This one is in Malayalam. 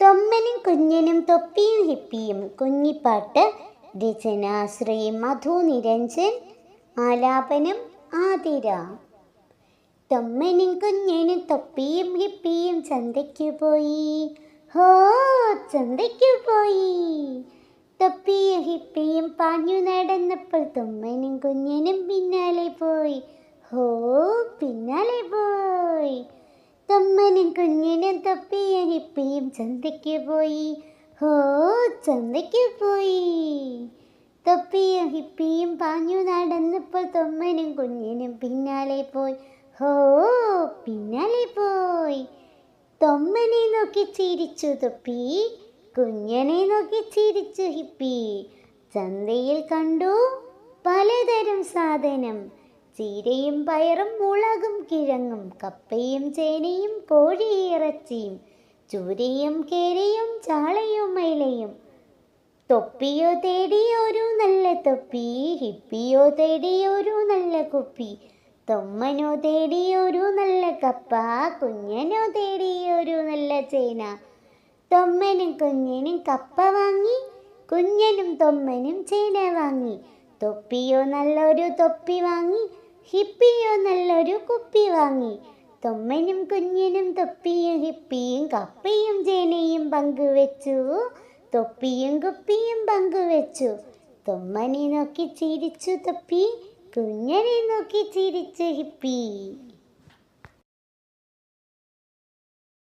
തൊമ്മനും കുഞ്ഞനും തൊപ്പിയും ഹിപ്പിയും കുഞ്ഞിപ്പാട്ട് രചന ശ്രീ മധു നിരഞ്ജൻ ആലാപനം ആതിര. തൊമ്മനും കുഞ്ഞനും തൊപ്പിയും ഹിപ്പിയും ചന്തയ്ക്ക് പോയി. ഹോ ചന്തയ്ക്ക് പോയി. തൊപ്പിയും ഹിപ്പിയും പാഞ്ഞു നടന്നപ്പോൾ തൊമ്മനും കുഞ്ഞനും പിന്നാലെ പോയി. ഹോ പിന്നാലെ പോയി. തൊമ്മനും കുഞ്ഞിനെ തൊപ്പിയും ഹിപ്പിയും ചന്തയ്ക്ക് പോയി. ഹോ ചന്തയ്ക്ക് പോയി. തൊപ്പിയും ഹിപ്പിയും പാഞ്ഞു നടന്നപ്പോൾ തൊമ്മനും കുഞ്ഞിനും പിന്നാലെ പോയി. ഹോ പിന്നാലെ പോയി. തൊമ്മനെ നോക്കി ചിരിച്ചു തൊപ്പി കുഞ്ഞനെ നോക്കി ചിരിച്ചു ഹിപ്പി. ചന്തയിൽ കണ്ടു പലതരം സാധനം. ചീരയും പയറും മുളകും കിഴങ്ങും കപ്പയും ചേനയും കോഴിയിറച്ചിയും ചൂരയും കേരയും ചാളയും മൈലയും. തൊപ്പിയോ തേടിയൊരു നല്ല തൊപ്പി ഹിപ്പിയോ തേടിയൊരു നല്ല കുപ്പി തൊമ്മനോ തേടിയൊരു നല്ല കപ്പ കുഞ്ഞനോ തേടിയൊരു നല്ല ചേന. തൊമ്മനും കുഞ്ഞനും കപ്പ വാങ്ങി കുഞ്ഞനും തൊമ്മനും ചേന വാങ്ങി. തൊപ്പിയോ നല്ലൊരു തൊപ്പി വാങ്ങി ഹിപ്പിയോ നല്ലൊരു കുപ്പി വാങ്ങി. തൊമ്മനും കുഞ്ഞിനും തൊപ്പിയും ഹിപ്പിയും കപ്പയും ജേനയും പങ്കുവെച്ചു. തൊപ്പിയും കുപ്പിയും പങ്കുവെച്ചു. തൊമ്മനെ നോക്കി ചിരിച്ചു തൊപ്പി കുഞ്ഞനെ നോക്കി ചിരിച്ചു ഹിപ്പി.